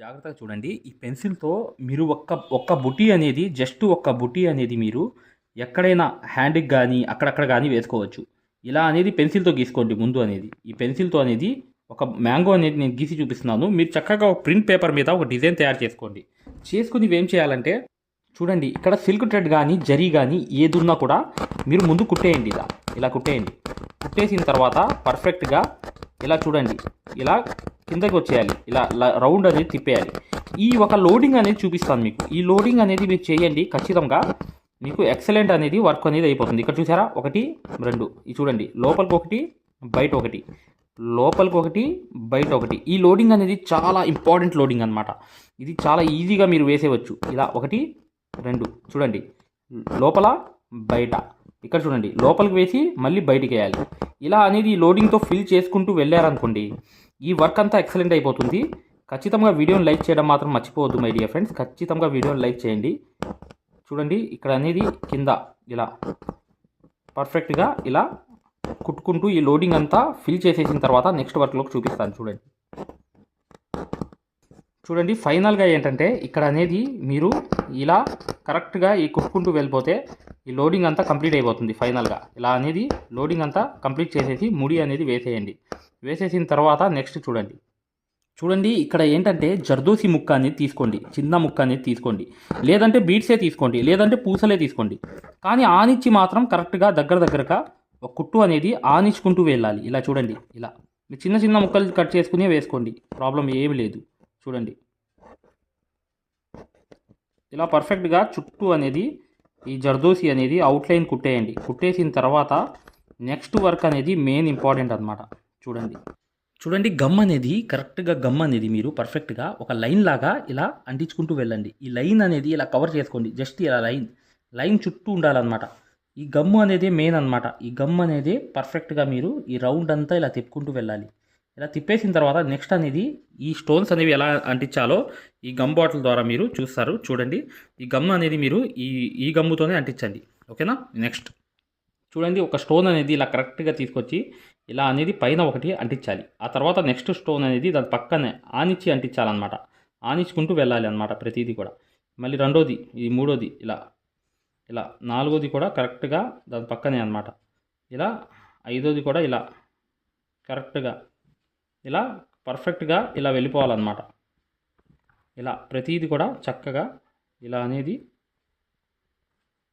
జాగ్రత్తగా చూడండి. ఈ పెన్సిల్తో మీరు ఒక్క ఒక్క బుటీ అనేది జస్ట్ ఒక్క బుటీ అనేది మీరు ఎక్కడైనా హ్యాండ్కి కానీ అక్కడక్కడ కానీ వేసుకోవచ్చు. ఇలా అనేది పెన్సిల్తో గీసుకోండి ముందు అనేది. ఈ పెన్సిల్తో అనేది ఒక మ్యాంగో అనేది నేను గీసి చూపిస్తున్నాను. మీరు చక్కగా ఒక ప్రింట్ పేపర్ మీద ఒక డిజైన్ తయారు చేసుకోండి. చేసుకుని ఏం చేయాలంటే చూడండి ఇక్కడ సిల్క్ థ్రెడ్ కానీ జరీ కానీ ఏదున్నా కూడా మీరు ముందు కుట్టేయండి ఇలా. ఇలా కుట్టేయండి. కుట్టేసిన తర్వాత పర్ఫెక్ట్గా ఇలా చూడండి. ఇలా కిందకి వచ్చేయాలి. ఇలా రౌండ్ అనేది తిప్పేయాలి. ఈ ఒక లోడింగ్ అనేది చూపిస్తాను మీకు. ఈ లోడింగ్ అనేది మీరు చేయండి. ఖచ్చితంగా మీకు ఎక్సలెంట్ అనేది వర్క్ అనేది అయిపోతుంది. ఇక్కడ చూసారా? ఒకటి రెండు. ఇది చూడండి. లోపలికి ఒకటి బయట ఒకటి. లోపలికి ఒకటి బయట ఒకటి. ఈ లోడింగ్ అనేది చాలా ఇంపార్టెంట్ లోడింగ్ అనమాట ఇది చాలా ఈజీగా మీరు వేసేవచ్చు ఇలా ఒకటి రెండు. చూడండి. లోపల బయట. ఇక్కడ చూడండి. లోపలికి వేసి మళ్ళీ బయటికి వేయాలి. ఇలా అనేది ఈ లోడింగ్తో ఫిల్ చేసుకుంటూ వెళ్ళారనుకోండి ఈ వర్క్ అంతా ఎక్సలెంట్ అయిపోతుంది. ఖచ్చితంగా వీడియోని లైక్ చేయడం మాత్రం మర్చిపోవద్దు మై డియర్ ఫ్రెండ్స్. ఖచ్చితంగా వీడియోని లైక్ చేయండి. చూడండి ఇక్కడ అనేది కింద ఇలా పర్ఫెక్ట్గా ఇలా కుట్టుకుంటూ ఈ లోడింగ్ అంతా ఫిల్ చేసేసిన తర్వాత నెక్స్ట్ వర్క్లోకి చూపిస్తాను చూడండి. చూడండి ఫైనల్గా ఏంటంటే ఇక్కడ అనేది మీరు ఇలా కరెక్ట్గా ఈ కుట్టుకుంటూ వెళ్ళిపోతే ఈ లోడింగ్ అంతా కంప్లీట్ అయిపోతుంది ఫైనల్గా. ఇలా అనేది లోడింగ్ అంతా కంప్లీట్ చేసేసి ముడి అనేది వేసేయండి. వేసేసిన తర్వాత నెక్స్ట్ చూడండి. చూడండి ఇక్కడ ఏంటంటే జర్దోసి ముక్క అనేది తీసుకోండి చిన్న ముక్క అనేది తీసుకోండి. లేదంటే బీట్సే తీసుకోండి లేదంటే పూసలే తీసుకోండి. కానీ ఆనిచ్చి మాత్రం కరెక్ట్గా దగ్గర దగ్గరగా ఒక కుట్టు అనేది ఆనిచ్చుకుంటూ వెళ్ళాలి ఇలా చూడండి ఇలా. చిన్న చిన్న ముక్కలు కట్ చేసుకుని వేసుకోండి ప్రాబ్లం ఏమి లేదు. చూడండి. ఇలా పర్ఫెక్ట్గా చుట్టూ అనేది ఈ జర్దోసి అనేది అవుట్లైన్ కుట్టేయండి. కుట్టేసిన తర్వాత నెక్స్ట్ వర్క్ అనేది మెయిన్ ఇంపార్టెంట్ అనమాట చూడండి. చూడండి గమ్ అనేది కరెక్ట్గా గమ్ అనేది మీరు పర్ఫెక్ట్గా ఒక లైన్ లాగా ఇలా అంటించుకుంటూ వెళ్ళండి. ఈ లైన్ అనేది ఇలా కవర్ చేసుకోండి. జస్ట్ ఇలా లైన్ లైన్ చుట్టూ ఉండాలన్నమాట. ఈ గమ్ అనేది మెయిన్ అన్నమాట. ఈ గమ్ అనేది పర్ఫెక్ట్గా మీరు ఈ రౌండ్ అంతా ఇలా తిప్పుకుంటూ వెళ్ళాలి. ఇలా తిప్పేసిన తర్వాత నెక్స్ట్ అనేది ఈ స్టోన్స్ అనేవి ఎలా అంటించాలో ఈ గమ్ బాటిల్ ద్వారా మీరు చూస్తారు. చూడండి ఈ గమ్ అనేది మీరు ఈ ఈ గమ్ముతోనే అంటించండి. ఓకేనా? నెక్స్ట్ చూడండి ఒక స్టోన్ అనేది ఇలా కరెక్ట్గా తీసుకొచ్చి ఇలా అనేది పైన ఒకటి అంటించాలి. ఆ తర్వాత నెక్స్ట్ స్టోన్ అనేది దాని పక్కనే ఆనిచ్చి అంటించాలన్నమాట. ఆనించుకుంటూ వెళ్ళాలి అనమాట ప్రతిదీ కూడా. మళ్ళీ రెండోది ఇది మూడోది ఇలా ఇలా నాలుగోది కూడా కరెక్ట్గా దాని పక్కనే అనమాట ఇలా ఐదోది కూడా ఇలా కరెక్ట్గా ఇలా పర్ఫెక్ట్గా ఇలా వెళ్ళిపోవాలన్నమాట. ఇలా ప్రతిదీ కూడా చక్కగా ఇలా అనేది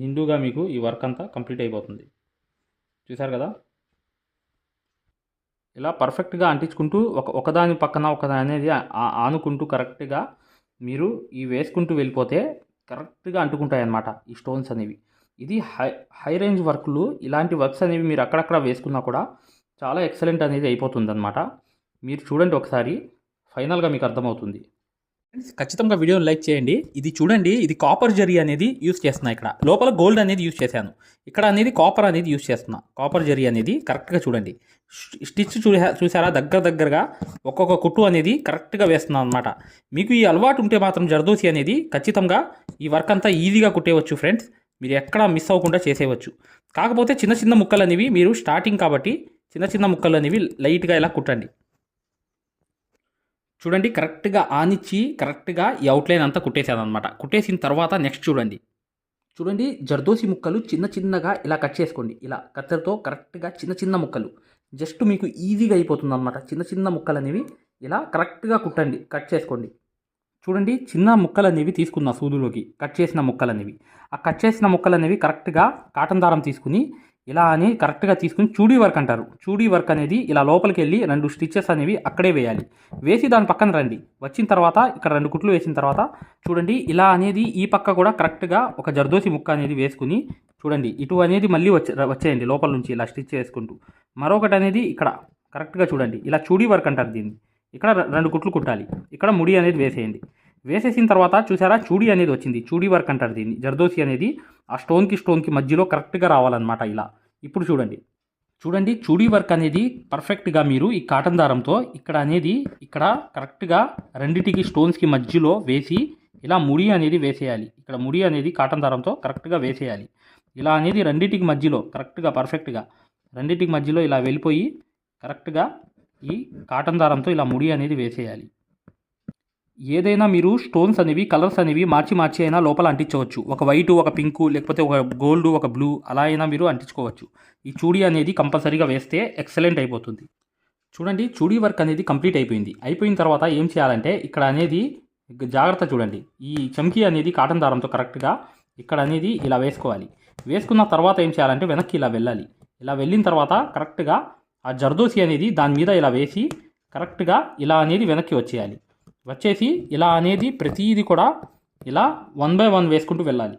నిండుగా మీకు ఈ వర్క్ అంతా కంప్లీట్ అయిపోతుంది. చూసారు కదా? ఇలా పర్ఫెక్ట్గా అంటించుకుంటూ ఒక ఒకదాని పక్కన ఒకదాని అనేది ఆనుకుంటూ కరెక్ట్గా మీరు ఈ వేసుకుంటూ వెళ్ళిపోతే కరెక్ట్గా అంటుకుంటాయి అన్నమాట ఈ స్టోన్స్ అనేవి. ఇది హై హై రేంజ్ వర్క్లు ఇలాంటి వర్క్స్ అనేవి మీరు అక్కడక్కడ వేసుకున్నా కూడా చాలా ఎక్సలెంట్ అనేది అయిపోతుంది అనమాట మీరు చూడండి ఒకసారి ఫైనల్గా మీకు అర్థమవుతుంది. ఖచ్చితంగా వీడియోని లైక్ చేయండి. ఇది చూడండి ఇది కాపర్ జరీ అనేది యూస్ చేస్తున్నా ఇక్కడ. లోపల గోల్డ్ అనేది యూస్ చేశాను. ఇక్కడ అనేది కాపర్ అనేది యూస్ చేస్తున్నా. కాపర్ జరీ అనేది కరెక్ట్గా చూడండి. స్టిచ్ చూసా చూసారా? దగ్గర దగ్గరగా ఒక్కొక్క కుట్టు అనేది కరెక్ట్గా వేస్తున్నాను అనమాట మీకు ఈ అలవాటు ఉంటే మాత్రం జర్దోసి అనేది ఖచ్చితంగా ఈ వర్క్ అంతా ఈజీగా కుట్టేయవచ్చు ఫ్రెండ్స్ మీరు ఎక్కడ మిస్ అవ్వకుండా చేసేయవచ్చు. కాకపోతే చిన్న చిన్న ముక్కలు అనేవి మీరు స్టార్టింగ్ కాబట్టి చిన్న చిన్న ముక్కలు అనేవి లైట్గా ఇలా కుట్టండి. చూడండి కరెక్ట్గా ఆనిచ్చి కరెక్ట్గా ఈ అవుట్లైన్ అంతా కుట్టేసాను అనమాట కుట్టేసిన తర్వాత నెక్స్ట్ చూడండి. చూడండి జర్దోసి ముక్కలు చిన్న చిన్నగా ఇలా కట్ చేసుకోండి. ఇలా కత్తెరతో కరెక్ట్గా చిన్న చిన్న ముక్కలు. జస్ట్ మీకు ఈజీగా అయిపోతుంది అనమాట చిన్న చిన్న ముక్కలు అనేవి ఇలా కరెక్ట్గా కుట్టండి కట్ చేసుకోండి. చూడండి చిన్న ముక్కలు అనేవి తీసుకున్న సూదులోకి. కట్ చేసిన ముక్కలు అనేవి ఆ కట్ చేసిన ముక్కలు అనేవి కరెక్ట్గా కాటన్ దారం తీసుకుని ఇలా అని కరెక్ట్గా తీసుకుని చూడీ వర్క్ అంటారు. చూడీ వర్క్ అనేది ఇలా లోపలికి వెళ్ళి రెండు స్టిచ్చెస్ అనేవి అక్కడే వేయాలి. వేసి దాని పక్కన రండి. వచ్చిన తర్వాత ఇక్కడ రెండు కుట్లు వేసిన తర్వాత చూడండి ఇలా అనేది ఈ పక్క కూడా కరెక్ట్గా ఒక జర్దోసి ముక్క అనేది వేసుకుని చూడండి. ఇటు అనేది మళ్ళీ వచ్చే వచ్చేయండి లోపల నుంచి ఇలా స్టిచ్ చేసుకుంటూ. మరొకటి అనేది ఇక్కడ కరెక్ట్గా చూడండి. ఇలా చూడీ వర్క్ అంటారు దీన్ని. ఇక్కడ రెండు కుట్లు కుట్టాలి. ఇక్కడ ముడి అనేది వేసేయండి. వేసేసిన తర్వాత చూసారా? చూడి అనేది వచ్చింది. చూడి వర్క్ అంటారు దీన్ని. జర్దోసి అనేది ఆ స్టోన్కి స్టోన్కి మధ్యలో కరెక్ట్గా రావాలన్నమాట ఇలా. ఇప్పుడు చూడండి. చూడండి చూడీ వర్క్ అనేది పర్ఫెక్ట్గా మీరు ఈ కాటన్ దారంతో ఇక్కడ అనేది ఇక్కడ కరెక్ట్గా రెండిటికి స్టోన్స్కి మధ్యలో వేసి ఇలా ముడి అనేది వేసేయాలి. ఇక్కడ ముడి అనేది కాటన్ దారంతో కరెక్ట్గా వేసేయాలి. ఇలా అనేది రెండిటికి మధ్యలో కరెక్ట్గా పర్ఫెక్ట్గా రెండిటికి మధ్యలో ఇలా వెళ్ళిపోయి కరెక్ట్గా ఈ కాటన్ దారంతో ఇలా ముడి అనేది వేసేయాలి. ఏదైనా మీరు స్టోన్స్ అనేవి కలర్స్ అనేవి మార్చి మార్చి అయినా లోపల అంటించవచ్చు. ఒక వైట్ ఒక పింక్ లేకపోతే ఒక గోల్డ్ ఒక బ్లూ అలా అయినా మీరు అంటించుకోవచ్చు. ఈ చూడీ అనేది కంపల్సరీగా వేస్తే ఎక్సలెంట్ అయిపోతుంది. చూడండి చూడీ వర్క్ అనేది కంప్లీట్ అయిపోయింది. అయిపోయిన తర్వాత ఏం చేయాలంటే ఇక్కడ అనేది జాగ్రత్త చూడండి. ఈ చమ్కీ అనేది కాటన్ దారంతో కరెక్ట్గా ఇక్కడ అనేది ఇలా వేసుకోవాలి. వేసుకున్న తర్వాత ఏం చేయాలంటే వెనక్కి ఇలా వెళ్ళాలి. ఇలా వెళ్ళిన తర్వాత కరెక్ట్గా ఆ జర్దోసి అనేది దాని మీద ఇలా వేసి కరెక్ట్గా ఇలా అనేది వెనక్కి వచ్చేయాలి. వచ్చేసి ఇలా అనేది ప్రతిదీ కూడా ఇలా వన్ బై వన్ వేసుకుంటూ వెళ్ళాలి.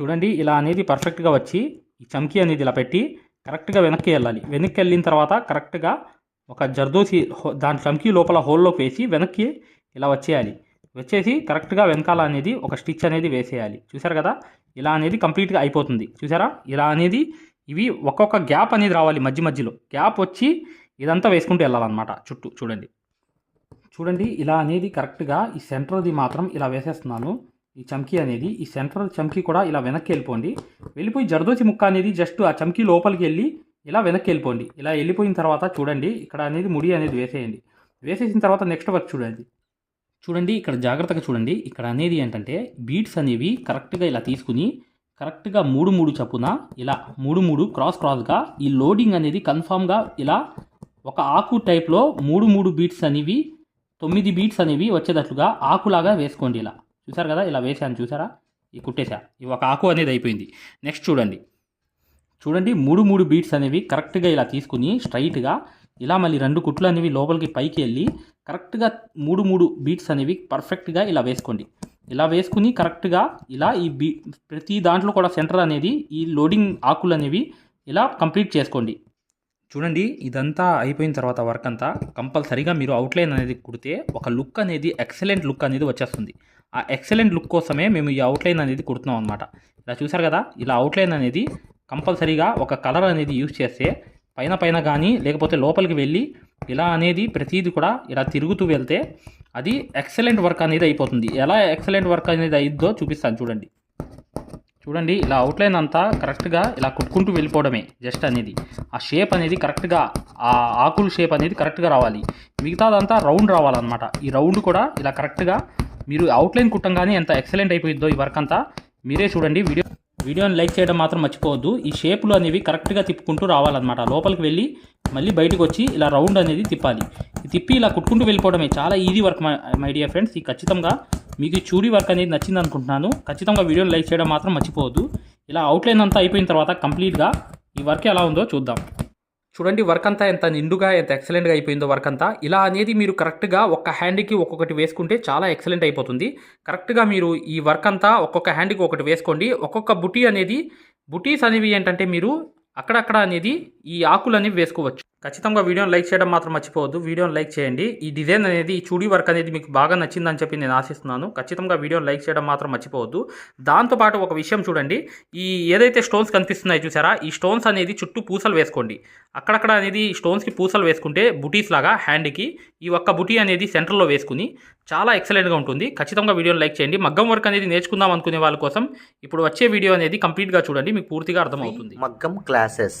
చూడండి ఇలా అనేది పర్ఫెక్ట్గా వచ్చి ఈ చమ్కీ అనేది ఇలా పెట్టి కరెక్ట్గా వెనక్కి వెళ్ళాలి. వెనక్కి వెళ్ళిన తర్వాత కరెక్ట్గా ఒక జర్దోసి దాని చమ్కీ లోపల హోల్లోకి వేసి వెనక్కి ఇలా వచ్చేయాలి. వచ్చేసి కరెక్ట్గా వెనకాల అనేది ఒక స్టిచ్ అనేది వేసేయాలి. చూసారు కదా? ఇలా అనేది కంప్లీట్గా అయిపోతుంది. చూసారా? ఇలా అనేది ఇవి ఒక్కొక్క గ్యాప్ అనేది రావాలి మధ్య మధ్యలో. గ్యాప్ వచ్చి ఇదంతా వేసుకుంటూ వెళ్ళాలన్నమాట చుట్టూ. చూడండి. చూడండి ఇలా అనేది కరెక్ట్గా ఈ సెంటర్ది మాత్రం ఇలా వేసేస్తున్నాను. ఈ చమ్కీ అనేది ఈ సెంటర్ చమ్కీ కూడా ఇలా వెనక్కి వెళ్ళిపోండి. వెళ్ళిపోయి జర్దోచి ముక్క అనేది జస్ట్ ఆ చమ్కీ లోపలికి వెళ్ళి ఇలా వెనక్కి వెళ్ళిపోండి. ఇలా వెళ్ళిపోయిన తర్వాత చూడండి ఇక్కడ అనేది ముడి అనేది వేసేయండి. వేసేసిన తర్వాత నెక్స్ట్ వర్క్ చూడండి. చూడండి ఇక్కడ జాగ్రత్తగా చూడండి. ఇక్కడ అనేది ఏంటంటే బీట్స్ అనేవి కరెక్ట్గా ఇలా తీసుకుని కరెక్ట్గా మూడు మూడు చప్పున ఇలా మూడు మూడు క్రాస్ క్రాస్గా ఈ లోడింగ్ అనేది కన్ఫామ్గా ఇలా ఒక ఆకు టైప్లో మూడు మూడు బీట్స్ అనేవి తొమ్మిది బీట్స్ అనేవి వచ్చేటట్లుగా ఆకులాగా వేసుకోండి ఇలా. చూసారు కదా? ఇలా వేసాను చూసారా? ఈ కుట్టేశా. ఈ ఒక ఆకు అనేది అయిపోయింది. నెక్స్ట్ చూడండి. చూడండి మూడు మూడు బీట్స్ అనేవి కరెక్ట్గా ఇలా తీసుకుని స్ట్రైట్గా ఇలా మళ్ళీ రెండు కుట్లు అనేవి లోపలికి పైకి వెళ్ళి కరెక్ట్గా మూడు మూడు బీట్స్ అనేవి పర్ఫెక్ట్గా ఇలా వేసుకోండి. ఇలా వేసుకుని కరెక్ట్గా ఇలా ఈ బీ ప్రతి దాంట్లో కూడా సెంటర్ అనేది ఈ లోడింగ్ ఆకులు అనేవి ఇలా కంప్లీట్ చేసుకోండి. చూడండి ఇదంతా అయిపోయిన తర్వాత వర్క్ అంతా కంపల్సరీగా మీరు అవుట్లైన్ అనేది కుడితే ఒక లుక్ అనేది ఎక్సలెంట్ లుక్ అనేది వచ్చేస్తుంది. ఆ ఎక్సలెంట్ లుక్ కోసమే మేము ఈ అవుట్లైన్ అనేది కుడుతున్నాం అనమాట ఇలా చూసారు కదా ఇలా అవుట్లైన్ అనేది కంపల్సరీగా ఒక కలర్ అనేది యూజ్ చేస్తే పైన పైన కానీ లేకపోతే లోపలికి వెళ్ళి ఇలా అనేది ప్రతిదీ కూడా ఇలా తిరుగుతూ వెళ్తే అది ఎక్సలెంట్ వర్క్ అనేది అయిపోతుంది. ఎలా ఎక్సలెంట్ వర్క్ అనేది అయిద్దో చూపిస్తాను చూడండి. చూడండి ఇలా అవుట్లైన్ అంతా కరెక్ట్గా ఇలా కుట్టుకుంటూ వెళ్ళిపోవడమే జస్ట్ అనేది. ఆ షేప్ అనేది కరెక్ట్గా ఆ ఆకుల షేప్ అనేది కరెక్ట్గా రావాలి. మిగతాదంతా రౌండ్ రావాలన్నమాట. ఈ రౌండ్ కూడా ఇలా కరెక్ట్గా మీరు అవుట్లైన్ కుట్టంగానే ఎంత ఎక్సలెంట్ అయిపోయిందో ఈ వర్క్ అంతా మీరే చూడండి. వీడియో వీడియోని లైక్ చేయడం మాత్రం మర్చిపోవద్దు. ఈ షేపులు అనేవి కరెక్ట్గా తిప్పుకుంటూ రావాలన్నమాట. లోపలికి వెళ్ళి మళ్ళీ బయటకు వచ్చి ఇలా రౌండ్ అనేది తిప్పాలి. తిప్పి ఇలా కుట్టుకుంటూ వెళ్ళిపోవడమే చాలా easy work my dear friends ఈ ఖచ్చితంగా మీకు ఈ చూడీ వర్క్ అనేది నచ్చింది అనుకుంటున్నాను ఖచ్చితంగా వీడియోని లైక్ చేయడం మాత్రం మర్చిపోవద్దు. ఇలా అవుట్లైన్ అంతా అయిపోయిన తర్వాత కంప్లీట్గా ఈ వర్క్ ఎలా ఉందో చూద్దాం. చూడండి వర్క్ అంతా ఎంత నిండుగా ఎంత ఎక్సలెంట్గా అయిపోయిందో వర్క్ అంతా. ఇలా అనేది మీరు కరెక్ట్గా ఒక్క హ్యాండ్కి ఒక్కొక్కటి వేసుకుంటే చాలా ఎక్సలెంట్ అయిపోతుంది. కరెక్ట్గా మీరు ఈ వర్క్ అంతా ఒక్కొక్క హ్యాండ్కి ఒకటి వేసుకోండి. ఒక్కొక్క బుటీ అనేది బుటీస్ అనేవి ఏంటంటే మీరు అక్కడక్కడ అనేది ఈ ఆకులనేవి వేసుకోవచ్చు. ఖచ్చితంగా వీడియోని లైక్ చేయడం మాత్రం మర్చిపోవద్దు. వీడియోని లైక్ చేయండి. ఈ డిజైన్ అనేది ఈ చూడీ వర్క్ అనేది మీకు బాగా నచ్చిందని చెప్పి నేను ఆశిస్తున్నాను. ఖచ్చితంగా వీడియోని లైక్ చేయడం మాత్రం మర్చిపోవద్దు. దాంతోపాటు ఒక విషయం చూడండి. ఈ ఏదైతే స్టోన్స్ కనిపిస్తున్నాయో చూసారా? ఈ స్టోన్స్ అనేది చుట్టూ పూసలు వేసుకోండి. అక్కడక్కడ అనేది స్టోన్స్కి పూసలు వేసుకుంటే బుటీస్ లాగా హ్యాండ్కి ఈ ఒక్క బుటీ అనేది సెంటర్లో వేసుకుని చాలా ఎక్సలెంట్గా ఉంటుంది. ఖచ్చితంగా వీడియోని లైక్ చేయండి. మగ్గం వర్క్ అనేది నేర్చుకుందాం అనుకునే వాళ్ళ కోసం ఇప్పుడు వచ్చే వీడియో అనేది కంప్లీట్గా చూడండి. మీకు పూర్తిగా అర్థమవుతుంది. మగ్గం క్లాసెస్.